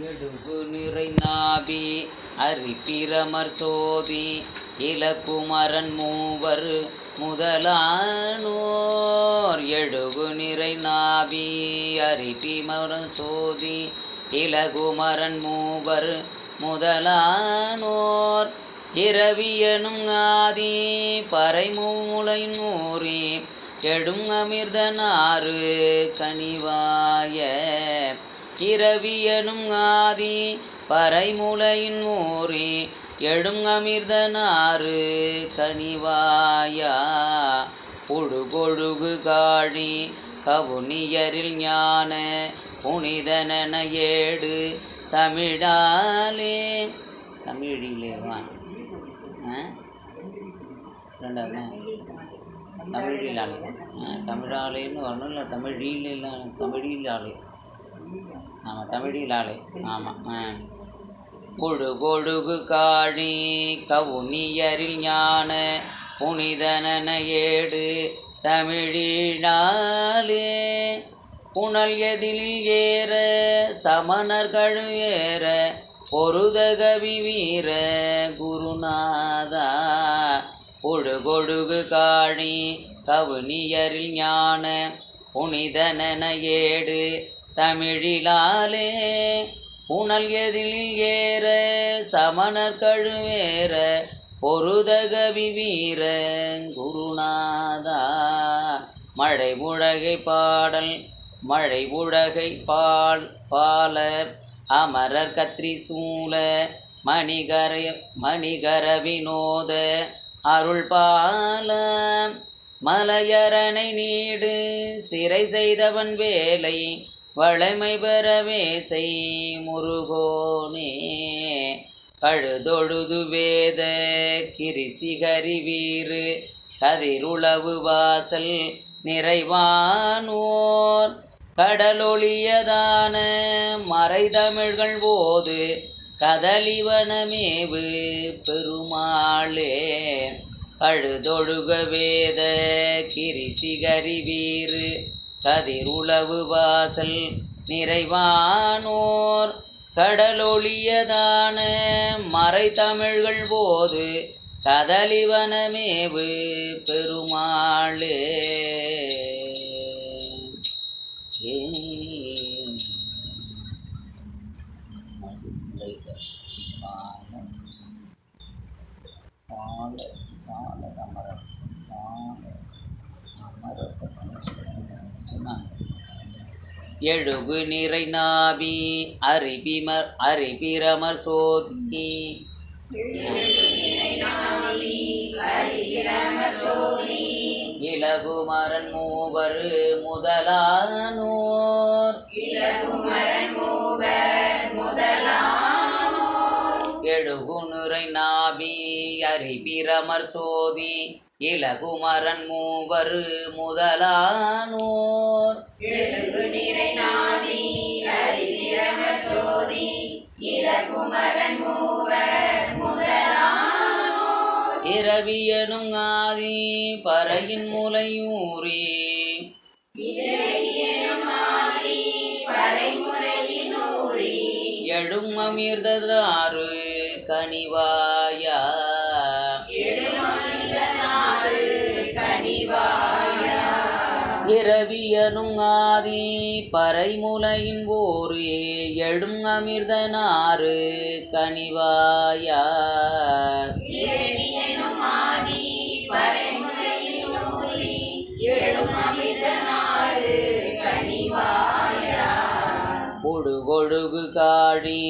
எடுகு நிறை நாபி அரிப்பிரமர் சோபி இலக்குமரன் மூவர் முதலானோர். எழுகு நிறை நாபி அரிப்பிமரன் சோதி இலகுமரன் மூவர் முதலானோர். இரவியனும் ஆதி பறைமூளை நூறி கெடும் அமிர்தனாறு கனிவாய. இரவியனும் ஆதி பறைமுலையின் ஊரே எழும் அமிர்தனாறு கனிவாயா. உழுகொழுகு காழி கவுனியரில் ஞான புனிதனன ஏடு தமிழாலே. தமிழிலே வா. ஆ? ரெண்டாவது தமிழிலாளே தமிழாலேன்னு வரணும் இல்லை தமிழில தமிழிலாளே ஆமாம் தமிழிலாளே ஆமாம் கொடு கொழு காழி கவுனியரில் ஞான புனிதனன ஏடு தமிழினாலே புனல் எதிலில் ஏற சமணர்கள் ஏற பொருதகவி வீர குருநாதா. கொழு காணி கவுனியரில் ஞான புனிதனன ஏடு தமிழிலாலே புனல் எதிலில் ஏற சமணர் கழுவேற பொருதகவி வீர குருநாதா. மழை உலகை பாடல் மழை உலகை பால் பாலர் அமரர் கத்ரி சூல மணிகர மணிகர வினோத அருள் பால. மலையரணை நீடு சிறை செய்தவன் வேலை வளைமை பெறவே செய் முருகோனே. கழுதொழுது வேத கிரிசிகரி வீறு கதிருளவு வாசல் நிறைவானோர். கடலொளியதான மறைதமிழ்கள் போது கதலிவனமேவு பெருமாளே. கழுதொழுக வேத கிரிசிகரி வீறு கதிருளவு வாசல் நிறைவானோர் கடலொளியதான மறைதமிழ்கள் போது கதலிவனமேவு பெருமாளே ஏ பால பால அமரம் பால அமரம் எழுகு நிறை நாபி அரிபிமர் அரிபிரமர் சோதி. இலகுமரன் மூவரு முதலானோர். எழுகு நிறை நாபி அரிபிரமர் சோதி. இலகுமரன் மூவர் முதலானோர். இரவியனும் ஆதி பறையின் முலையூறி எழும் அமிர்ததாறு கனிவாயா. இரவியனும் ஆதி பறைமுலையின் போரு எழும் அமிர்தனாறு கனிவாயா கொழுகு காழி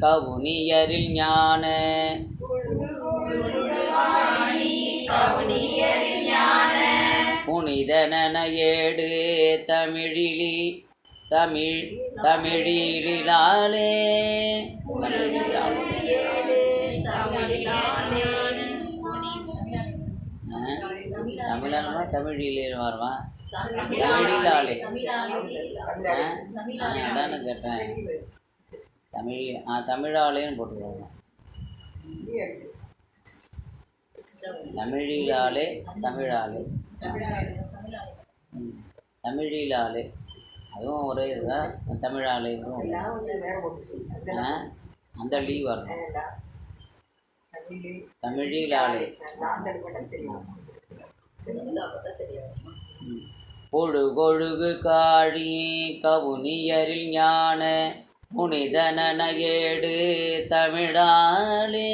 கவுனியரில் ஞான. புனிதனன ஏடு தமிழிலி தமிழ் தமிழிலாலே. தமிழாலமா தமிழிலே வருவான் தமிழிலாலே. ஆ? அதானே கேட்டேன். தமிழ் ஆ தமிழாலேன்னு போட்டுருவாங்க தமிழிலாலே தமிழாலே. தமிழிலாலே. அதுவும் ஒரே இதுதான். தமிழாலே அந்த லீவ் வரணும். தமிழிலாலே. பொழுகொழுகு காழி கவுனியரில் ஞான மட்டும் சரியாகும் தமிழாலே.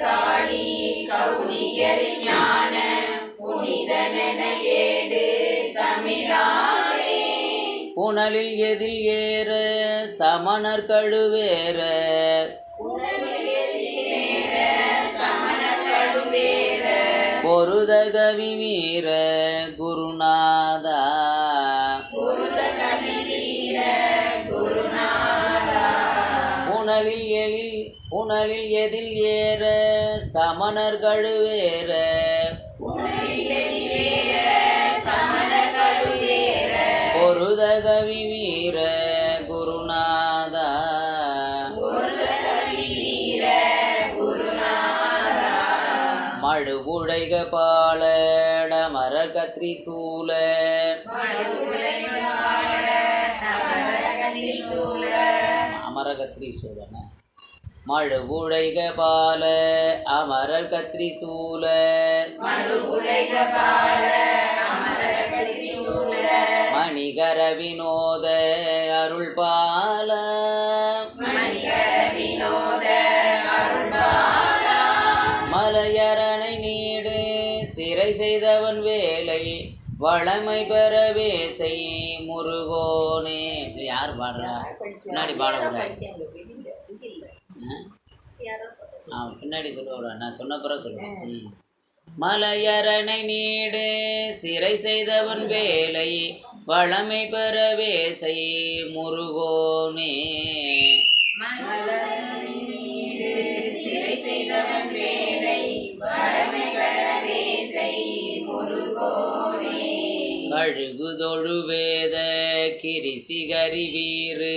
காழி கவுனியரில் ஞான புனிதனன ஏடு தமிழாலே புனலில் எதில் ஏற சமணர் கழுவேற. பொருதகவி வீர குருநாதா புனலில் எதில் ஏற சமணர் கழுவேற பொருதகவி வீர குருநாதா. மழுவுடைக பாலட மரர் கத்ரி சூழ. அமர சூழன. சூலன மழுவுடைக பால அமரர் கத்ரி சூல மணிகர வினோத அருள் பால மலையரணை நீடு சிறை செய்தவன் வேலை வளமை பெறவே செய் முருகோனே. யார் பாடுறா? பின்னாடி பாடக்கூடாது? பின்னாடி சொல்லுவாடா நான் சொன்ன பிறகு சொல்லுவேன். மலையரணை நீடு சிறை செய்தவன் வேலை வளமை பெறவே செய் முருகோனே. கழுகுதொழு வேத கிரிசிகரி வீறு.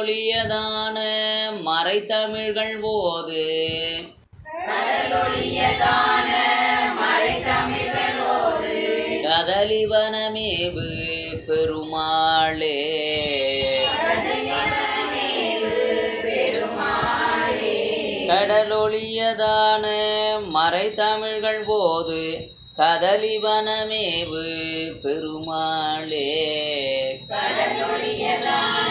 கடலொளியதான மறைத்தமிழ்கள் போது. கதலிவனமேவு பெருமாளே. கடலொளியதான மறைத்தமிழ்கள் போது. கதலிவனமேவு பெருமாளே. கடலொழியதான